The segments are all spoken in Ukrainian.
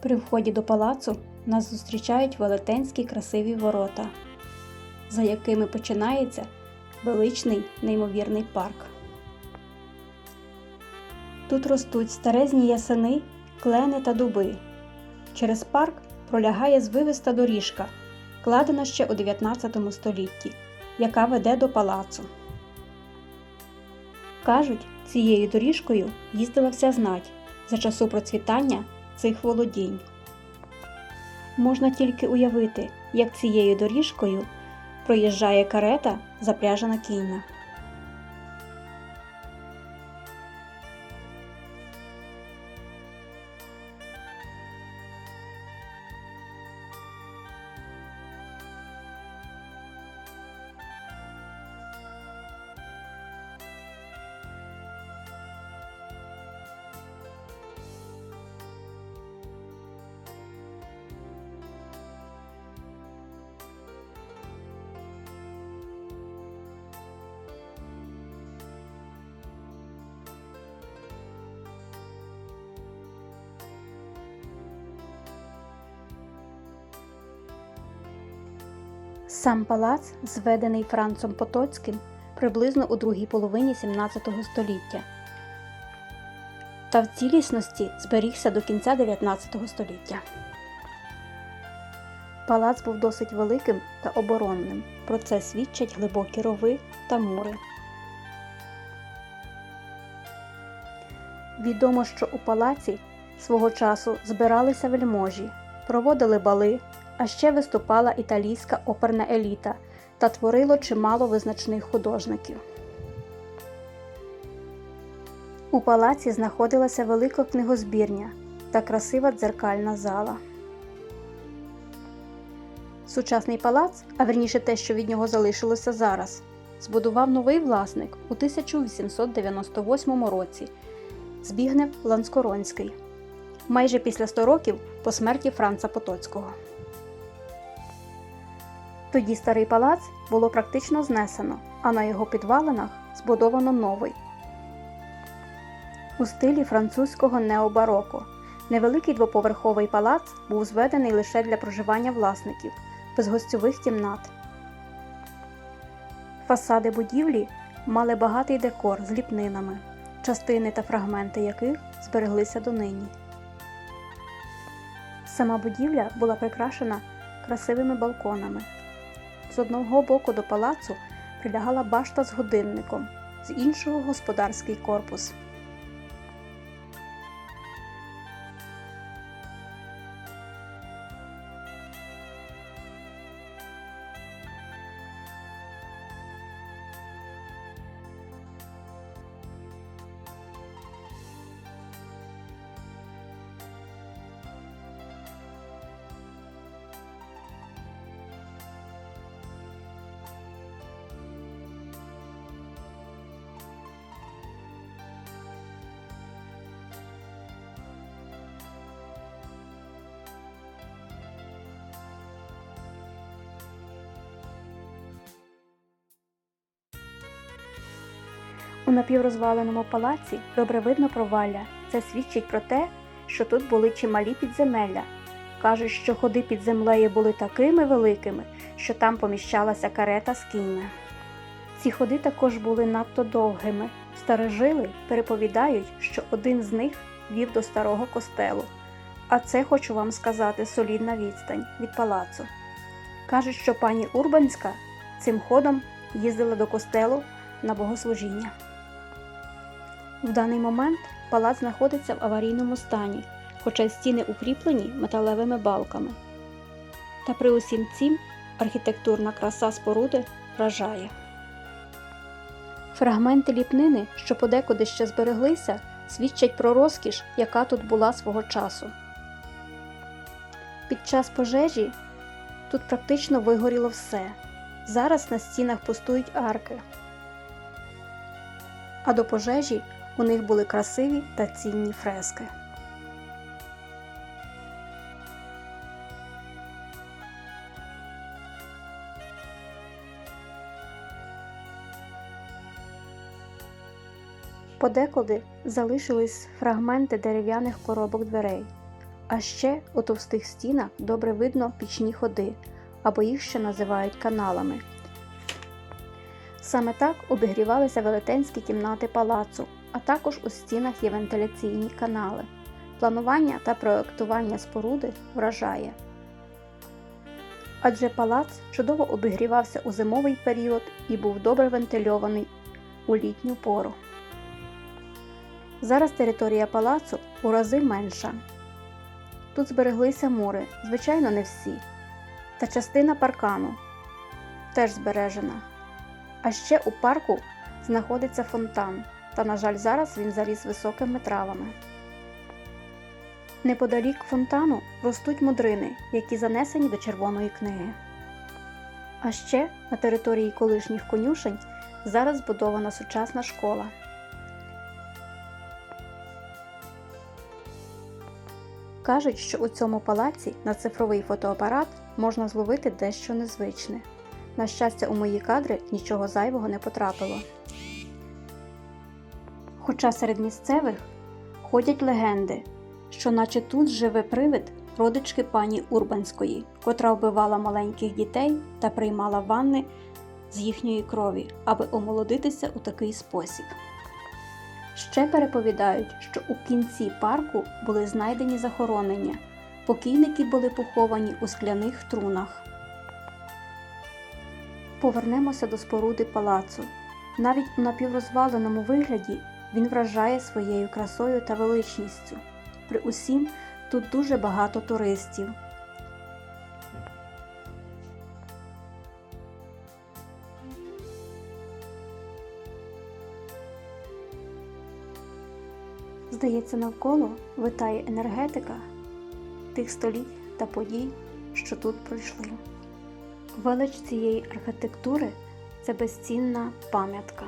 При вході до палацу нас зустрічають велетенські красиві ворота, за якими починається величний неймовірний парк. Тут ростуть старезні ясени, клени та дуби. Через парк пролягає звивиста доріжка, кладена ще у 19 столітті, яка веде до палацу. Кажуть, цією доріжкою їздила вся знать за часу процвітання цих володінь. Можна тільки уявити, як цією доріжкою проїжджає карета, запряжена кіньми. Сам палац зведений Францом Потоцьким приблизно у другій половині 17 століття та в цілісності зберігся до кінця 19 століття. Палац був досить великим та оборонним. Про це свідчать глибокі рови та мури. Відомо, що у палаці свого часу збиралися вельможі, проводили бали, а ще виступала італійська оперна еліта та творило чимало визначних художників. У палаці знаходилася велика книгозбірня та красива дзеркальна зала. Сучасний палац, а верніше те, що від нього залишилося зараз, збудував новий власник у 1898 році Збігнев Ланскоронський, майже після 100 років по смерті Франца Потоцького. Тоді старий палац було практично знесено, а на його підвалинах збудовано новий. У стилі французького необароко невеликий двоповерховий палац був зведений лише для проживання власників, без гостьових кімнат. Фасади будівлі мали багатий декор з ліпнинами, частини та фрагменти яких збереглися донині. Сама будівля була прикрашена красивими балконами. З одного боку до палацу прилягала башта з годинником, з іншого господарський корпус. У напіврозваленому палаці добре видно провалля. Це свідчить про те, що тут були чималі підземелля. Кажуть, що ходи під землею були такими великими, що там поміщалася карета з кіньми. Ці ходи також були надто довгими. Старожили переповідають, що один з них вів до старого костелу. А це, хочу вам сказати, солідна відстань від палацу. Кажуть, що пані Урбанська цим ходом їздила до костелу на богослужіння. В даний момент палац знаходиться в аварійному стані, хоча стіни укріплені металевими балками. Та при усім цім архітектурна краса споруди вражає. Фрагменти ліпнини, що подекуди ще збереглися, свідчать про розкіш, яка тут була свого часу. Під час пожежі тут практично вигоріло все. Зараз на стінах пустують арки. А до пожежі у них були красиві та цінні фрески. Подекуди залишились фрагменти дерев'яних коробок дверей, А ще у товстих стінах добре видно пічні ходи, або їх ще називають каналами. Саме так обігрівалися велетенські кімнати палацу, а також у стінах є вентиляційні канали. Планування та проектування споруди вражає. Адже палац чудово обігрівався у зимовий період і був добре вентильований у літню пору. Зараз територія палацу у рази менша. Тут збереглися мури, звичайно, не всі, та частина паркану теж збережена. А ще у парку знаходиться фонтан, та, на жаль, зараз він заріс високими травами. Неподалік фонтану ростуть мудрини, які занесені до Червоної книги. А ще на території колишніх конюшень зараз збудована сучасна школа. Кажуть, що у цьому палаці на цифровий фотоапарат можна зловити дещо незвичне. На щастя, у мої кадри нічого зайвого не потрапило. Хоча серед місцевих ходять легенди, що наче тут живе привид родички пані Урбанської, котра вбивала маленьких дітей та приймала ванни з їхньої крові, аби омолодитися у такий спосіб. Ще переповідають, що у кінці парку були знайдені захоронення, покійники були поховані у скляних трунах. Повернемося до споруди палацу. Навіть у напіврозваленому вигляді він вражає своєю красою та величністю. При усім тут дуже багато туристів. Здається, навколо витає енергетика тих століть та подій, що тут пройшли. Велич цієї архітектури це безцінна пам'ятка.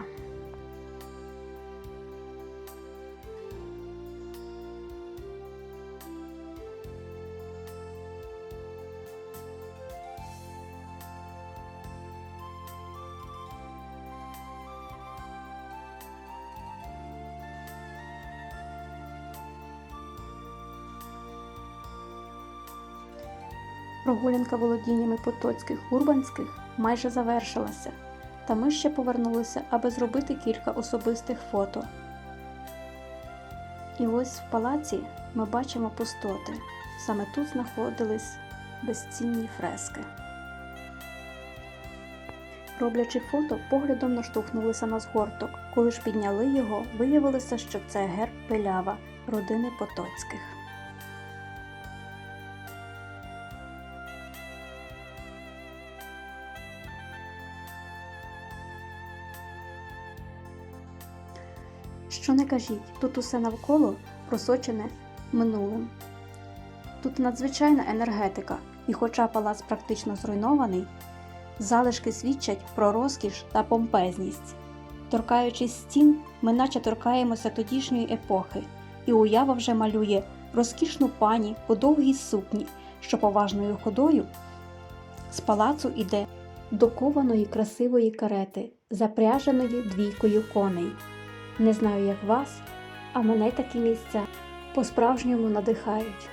Прогулянка володіннями Потоцьких Урбанських майже завершилася, та ми ще повернулися, аби зробити кілька особистих фото. І ось в палаці ми бачимо пустоти. Саме тут знаходились безцінні фрески. Роблячи фото, поглядом наштовхнулися на згорток. Коли ж підняли його, виявилося, що це герб Белява родини Потоцьких. Що не кажіть, тут усе навколо просочене минулим. Тут надзвичайна енергетика, і хоча палац практично зруйнований, залишки свідчать про розкіш та помпезність. Торкаючись стін, ми наче торкаємося тодішньої епохи, і уява вже малює розкішну пані у довгій сукні, що поважною ходою з палацу іде до кованої красивої карети, запряженої двійкою коней. Не знаю, як вас, а мене такі місця по-справжньому надихають.